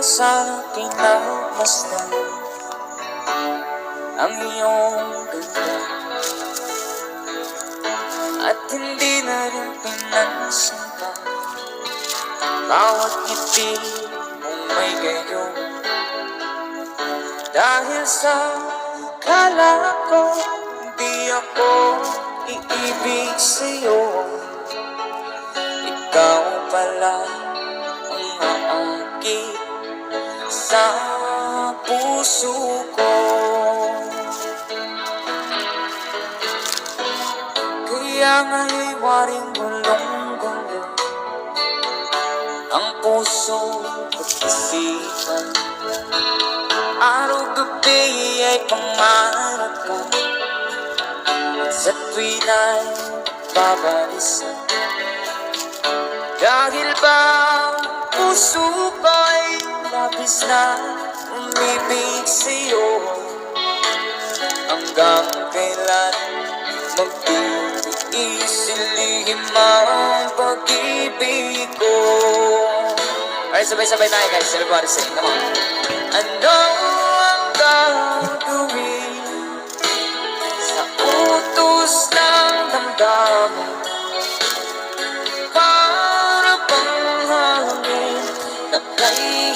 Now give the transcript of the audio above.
sa pinagmasdan Ang iyong ganda At hindi na rin pinansin pa Bawat ngiti mong may gayon. Dahil sa kala ko Di ako iibig sa'yo. Ikaw pala sa puso ko. Kaya nga'y waring gulong gulo. Ang puso at isipan. Araw-gabi ay pangarap ka Sa tuwin ay babalisan. Dahil ba puso ko'y nais na umibig sa'yo Hanggang kailan magtitiis silihim ang pag-ibig ko Alright, sabay-sabay tayo guys, everybody sing, come on. Ano ang gagawin sa utos ng damdamin. Para bang hangin na kayo